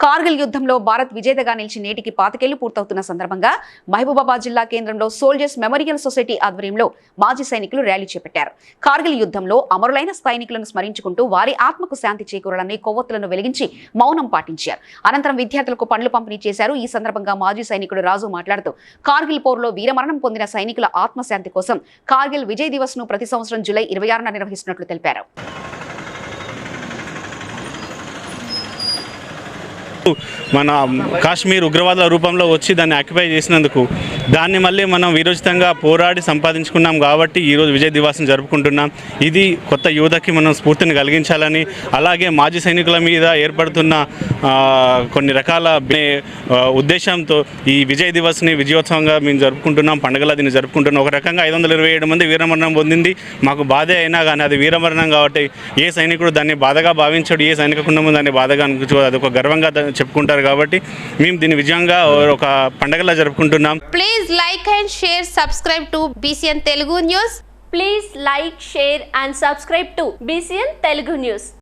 కార్గిల్ యుద్ధంలో భారత్ విజేతగా నిలిచి నేటికి పాతికేళ్ళు పూర్తవుతున్న సందర్భంగా మహబూబాబాద్ జిల్లా కేంద్రంలో సోల్జర్స్ మెమోరియల్ సొసైటీ ఆధ్వర్యంలో మాజీ సైనికులు ర్యాలీ చేపట్టారు. కార్గిల్ యుద్ధంలో అమరులైన సైనికులను స్మరించుకుంటూ వారి ఆత్మకు శాంతి చేకూరాలని కొవ్వొత్తులను వెలిగించి మౌనం పాటించారు. అనంతరం విద్యార్థులకు పండ్లు పంపిణీ చేశారు. ఈ సందర్భంగా మాజీ సైనికుడు రాజు మాట్లాడుతూ కార్గిల్ పోరులో వీరమరణం పొందిన సైనికుల ఆత్మశాంతి కోసం కార్గిల్ విజయ్ దివస్ను ప్రతి సంవత్సరం జూలై ఇరవై ఆరున నిర్వహిస్తున్నట్లు తెలిపారు. మన కాశ్మీర్ ఉగ్రవాదుల రూపంలో వచ్చి దాన్ని ఆక్యుపై చేసినందుకు దాన్ని మళ్ళీ మనం వీరోచితంగా పోరాడి సంపాదించుకున్నాం కాబట్టి ఈరోజు విజయ్ దివాసం జరుపుకుంటున్నాం. ఇది కొత్త యువతకి మనం స్ఫూర్తిని కలిగించాలని అలాగే మాజీ సైనికుల మీద ఏర్పడుతున్న కొన్ని రకాల ఉద్దేశంతో ఈ విజయ్ దివస్ని విజయోత్సవంగా మేము జరుపుకుంటున్నాం పండుగల దీన్ని జరుపుకుంటున్నాం. ఒక రకంగా ఐదు వందల ఇరవై ఏడు మంది వీరమరణం పొందింది. మాకు బాధే అయినా కానీ అది వీరమరణం కాబట్టి ఏ సైనికుడు దాన్ని బాధగా భావించాడు ఏ సైనిక కుటుంబం దాన్ని బాధగా అనిపించదు అది ఒక గర్వంగా చెప్పుకుంటారు కాబట్టి మేము దీన్ని విజయంగా ఒక పండుగలా జరుపుకుంటున్నాం. Please like and share subscribe to BCN Telugu news please like share and subscribe to BCN Telugu news